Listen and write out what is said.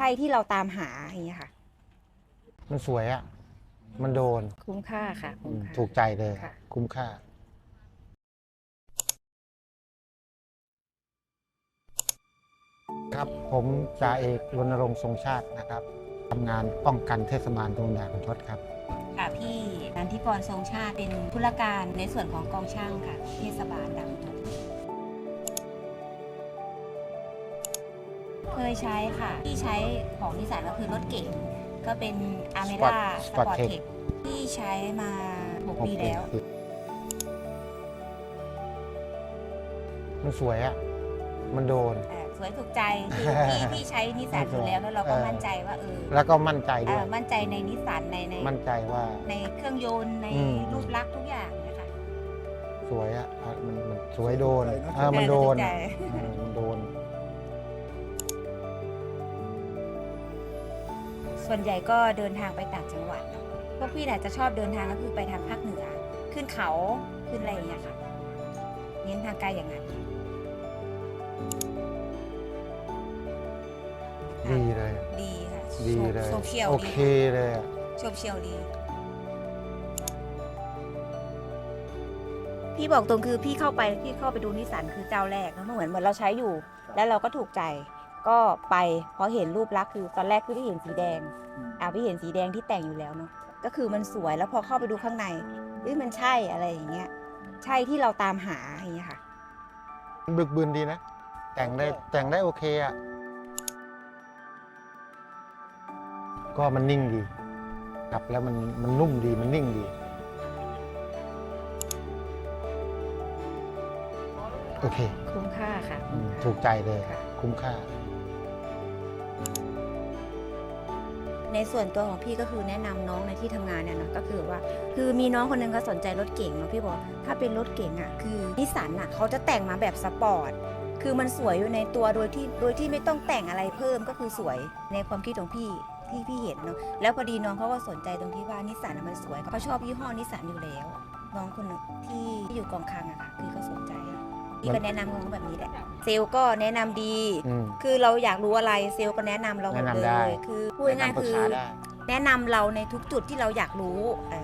ช่ที่เราตามหาอย่างเงี้ยค่ะ มันสวยอะ มันโดนคุ้มค่าค่ะอืคุ้มมค่า ถูกใจเลย ค่ะ คุ้มค่า ครับผมจ่าเอกรณรงค์ทรงชาตินะครับทำงานป้องกันเทศบาลตำบลด่านขุนทดครับ ค่ะพี่นันทิกรทรงชาติเป็นธุรการในส่วนของกองช่างค่ะ เทศบาลดัง เคยใช้ค่ะ ที่ใช้ของนิสสันก็คือรถเก๋งก็เป็นอาเมร่าส Sport ปอร์ต Tech เทคที่ใช้มา 6 ปีแล้ว มันสวยอะมันโดน อ่าสวยถูกใจคือพี่พี่ใช้นิสสันอยู่แล้วแล้วเราก็เออมั่นใจว่าเออแล้วก็มั่นใจด้อ่าวย มั่นใจในนิสสันในในมั่นใจว่า ในเครื่องยนต์ในอืม รูปลักษณ์ทุกอย่างนะคะสวยอะอะมันมันสวยโดนสวยเนอะเออมันโดน เออถูกใจเออมันโดน ส่วนใหญ่ก็เดินทางไปต่างจังหวัดเนอะพวกพี่เนี่ยจะชอบเดินทางก็คือไปทางภาคเหนือ ขึ้นเขาขึ้นอะไรอย่างเงี้ยค่ะ เน้นทางไกลอย่างนั้นดีเลยดีค่ะดีเลยโซเชียลโอดีเคเลยอะโซเชียลดีพี่บอกตรงคือพี่เข้าไปพี่เข้าไปดูนิสสันคือเจ้าแรกแล้วเหมือนเหมือนเราใช้อยู่ แล้วเราก็ถูกใจ ก็ไปพอเห็นรูปลักษณ์คือตอนแรกพี่ได้เห็นสีแดงอะพี่เห็นสีแดงที่แต่งอยู่แล้วเนาะก็คือมันสวยแล้วพอเข้าไปดูข้างในเฮ้ยมันใช่อะไรอย่างเงี้ย ใช่ที่เราตามหาอย่างเงี้ยค่ะมันบึกบึนดีนะ แต่งได้แต่งได้โอเคอะก็มันนิ่งดีครับแล้วมันมันนุ่มดีมันนิ่งดี โอเค คุ้มค่าค่ะอืมถูกใจเลยค่ะคุ้มค่า ในส่วนตัวของพี่ก็คือแนะนำน้องในที่ทำงานเนี่ยเนาะก็คือว่า คือมีน้องคนหนึงก็สนใจรถเก๋งเนาะพี่บอกถ้าเป็นรถเก๋งอะคือนิสสันอะเขาจะแต่งมาแบบสปอร์ตคือมันสวยอยู่ในตัวโดยที่โดยที่ไม่ต้องแต่งอะไรเพิ่มก็คือสวยในความคิดของพี่ที่พี่เห็นเนาะแล้วพอดีน้องเขาก็สนใจตรงที่ว่านิสสันอะมันสวยเขาชอบยี่ห้อนิสสันอยู่แล้ว น้องคนที่ที่อยู่กองคลังอะค่ะคือเขาสนใจ พี่ก็แนะนำน้องแบบนี้แหละเซลล์ก็แนะนำดี อืม คือเราอยากรู้อะไรเซลล์ก็แนะนำเราหมดแนะนำเลได้ ย คือพูดง่ายๆปรึกคือษาได้แนะนำเราในทุกจุดที่เราอยากรู้เอ